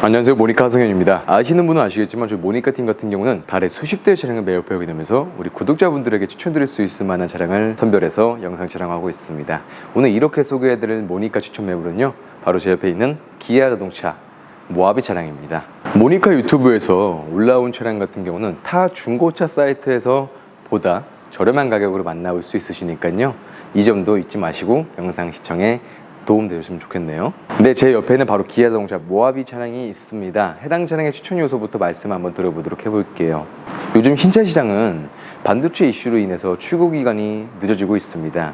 안녕하세요. 모니카 하성현입니다. 아시는 분은 아시겠지만 저희 모니카 팀 같은 경우는 달에 수십 대의 차량을 매일 배우게 되면서 우리 구독자분들에게 추천드릴 수 있을 만한 차량을 선별해서 영상 촬영하고 있습니다. 오늘 이렇게 소개해드릴 모니카 추천 매물은요 바로 제 옆에 있는 기아 자동차 모하비 차량입니다. 모니카 유튜브에서 올라온 차량 같은 경우는 타 중고차 사이트에서 보다 저렴한 가격으로 만나볼 수 있으시니까요 이 점도 잊지 마시고 영상 시청에 도움 되셨으면 좋겠네요. 네, 제 옆에는 바로 기아 자동차 모하비 차량이 있습니다. 해당 차량의 추천 요소부터 말씀 한번 드려보도록 해볼게요. 요즘 신차 시장은 반도체 이슈로 인해서 출고 기간이 늦어지고 있습니다.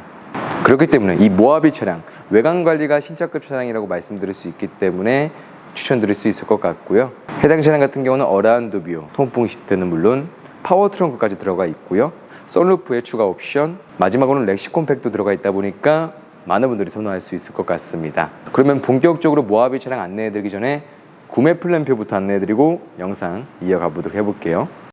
그렇기 때문에 이 모하비 차량 외관 관리가 신차급 차량이라고 말씀드릴 수 있기 때문에 추천드릴 수 있을 것 같고요. 해당 차량 같은 경우는 어라운드 뷰, 통풍 시트는 물론 파워 트렁크까지 들어가 있고요. 썬루프의 추가 옵션, 마지막으로는 렉시콘 팩도 들어가 있다 보니까 많은 분들이 선호할 수 있을 것 같습니다. 그러면 본격적으로 모하비 차량 안내해드리기 전에 구매 플랜표부터 안내해드리고 영상 이어가 보도록 해볼게요.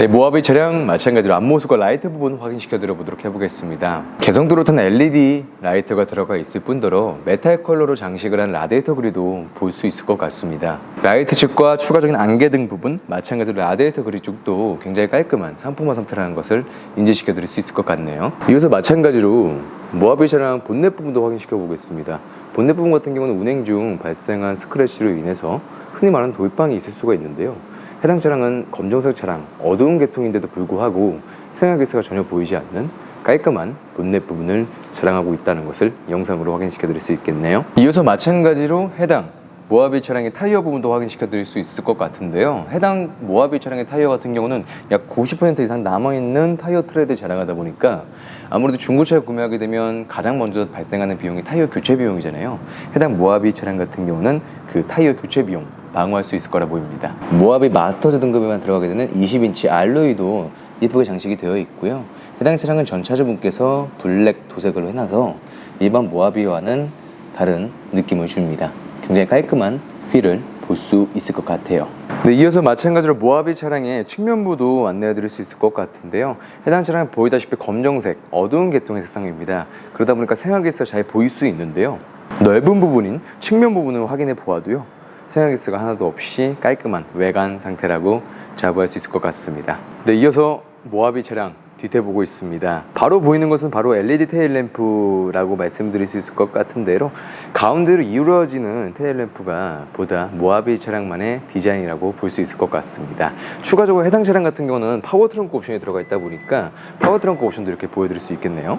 네, 모하비 차량 마찬가지로 앞모습과 라이트 부분 확인시켜 드려보도록 해보겠습니다. 개성도로 탄 LED 라이트가 들어가 있을 뿐더러 메탈 컬러로 장식을 한 라디에이터 그릴도 볼 수 있을 것 같습니다. 라이트 측과 추가적인 안개 등 부분, 마찬가지로 라디에이터 그릴 쪽도 굉장히 깔끔한 상품화 상태라는 것을 인지시켜 드릴 수 있을 것 같네요. 이어서 마찬가지로 모하비 차량 본넷 부분도 확인시켜 보겠습니다. 본넷 부분 같은 경우는 운행 중 발생한 스크래치로 인해서 흔히 말하는 돌방이 있을 수가 있는데요. 해당 차량은 검정색 차량, 어두운 계통인데도 불구하고 생활기스가 전혀 보이지 않는 깔끔한 본넷 부분을 자랑하고 있다는 것을 영상으로 확인시켜 드릴 수 있겠네요. 이어서 마찬가지로 해당 모하비 차량의 타이어 부분도 확인시켜 드릴 수 있을 것 같은데요. 해당 모하비 차량의 타이어 같은 경우는 약 90% 이상 남아있는 타이어 트레드 자랑하다 보니까 아무래도 중고차를 구매하게 되면 가장 먼저 발생하는 비용이 타이어 교체 비용이잖아요. 해당 모하비 차량 같은 경우는 그 타이어 교체 비용 방어할 수 있을 거라 보입니다. 모하비 마스터즈 등급에만 들어가게 되는 20인치 알로이도 예쁘게 장식이 되어 있고요. 해당 차량은 전차주분께서 블랙 도색을 해놔서 일반 모하비와는 다른 느낌을 줍니다. 굉장히 깔끔한 휠을 볼 수 있을 것 같아요. 네, 이어서 마찬가지로 모하비 차량의 측면부도 안내해 드릴 수 있을 것 같은데요. 해당 차량은 보이다시피 검정색, 어두운 계통의 색상입니다. 그러다 보니까 생활기스가 잘 보일 수 있는데요. 넓은 부분인 측면 부분을 확인해 보아도요. 생활기스가 하나도 없이 깔끔한 외관 상태라고 자부할 수 있을 것 같습니다. 네, 이어서 모하비 차량 뒤태 보고 있습니다. 바로 보이는 것은 바로 LED 테일 램프라고 말씀드릴 수 있을 것 같은데요. 가운데로 이루어지는 테일 램프가 보다 모하비 차량만의 디자인이라고 볼 수 있을 것 같습니다. 추가적으로 해당 차량 같은 경우는 파워 트렁크 옵션이 들어가 있다 보니까 파워 트렁크 옵션도 이렇게 보여드릴 수 있겠네요.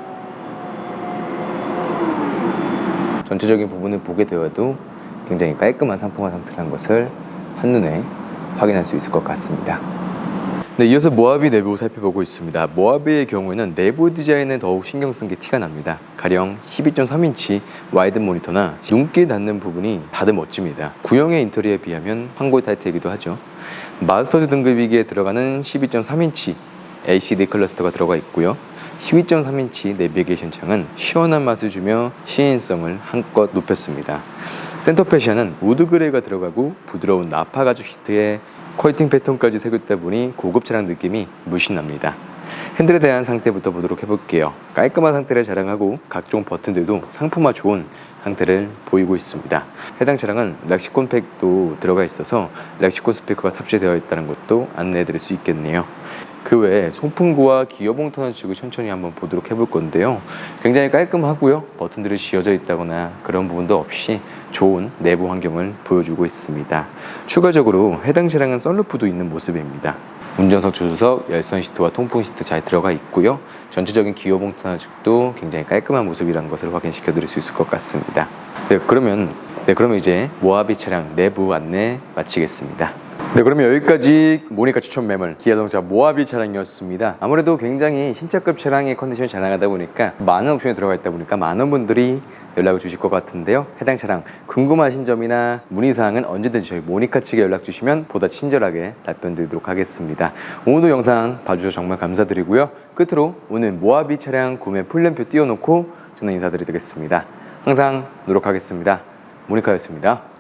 전체적인 부분을 보게 되어도 굉장히 깔끔한 상품화 상태라는 것을 한눈에 확인할 수 있을 것 같습니다. 네, 이어서 모하비 내부 살펴보고 있습니다. 모하비의 경우에는 내부 디자인에 더욱 신경 쓴 게 티가 납니다. 가령 12.3인치 와이드 모니터나 눈길 닿는 부분이 다들 멋집니다. 구형의 인테리어에 비하면 황골 타이트이기도 하죠. 마스터즈 등급이기에 들어가는 12.3인치 LCD 클러스터가 들어가 있고요. 12.3인치 내비게이션 창은 시원한 맛을 주며 시인성을 한껏 높였습니다. 센터 패션은 우드 그레이가 들어가고 부드러운 나파 가죽 시트에 퀄팅 패턴까지 새겼다 보니 고급 차량 느낌이 물씬 납니다. 핸들에 대한 상태부터 보도록 해볼게요. 깔끔한 상태를 자랑하고 각종 버튼들도 상품화 좋은 상태를 보이고 있습니다. 해당 차량은 렉시콘 팩도 들어가 있어서 렉시콘 스피커가 탑재되어 있다는 것도 안내해 드릴 수 있겠네요. 그 외에 송풍구와 기어봉 터널 측을 천천히 한번 보도록 해볼 건데요. 굉장히 깔끔하고요. 버튼들이 쥐어져 있다거나 그런 부분도 없이 좋은 내부 환경을 보여주고 있습니다. 추가적으로 해당 차량은 썬루프도 있는 모습입니다. 운전석 조수석, 열선 시트와 통풍 시트 잘 들어가 있고요. 전체적인 기어봉 터널 측도 굉장히 깔끔한 모습이라는 것을 확인시켜 드릴 수 있을 것 같습니다. 네, 그러면 네, 그러면 이제 모하비 차량 내부 안내 마치겠습니다. 네, 그러면 여기까지 모니카 추천 매물 기아 자동차 모하비 차량이었습니다. 아무래도 굉장히 신차급 차량의 컨디션이 잘 나가다 보니까 많은 옵션이 들어가 있다 보니까 많은 분들이 연락을 주실 것 같은데요. 해당 차량 궁금하신 점이나 문의사항은 언제든지 저희 모니카 측에 연락 주시면 보다 친절하게 답변 드리도록 하겠습니다. 오늘도 영상 봐주셔서 정말 감사드리고요. 끝으로 오늘 모하비 차량 구매 풀램표 띄워놓고 저는 인사드리겠습니다. 항상 노력하겠습니다. 모니카였습니다.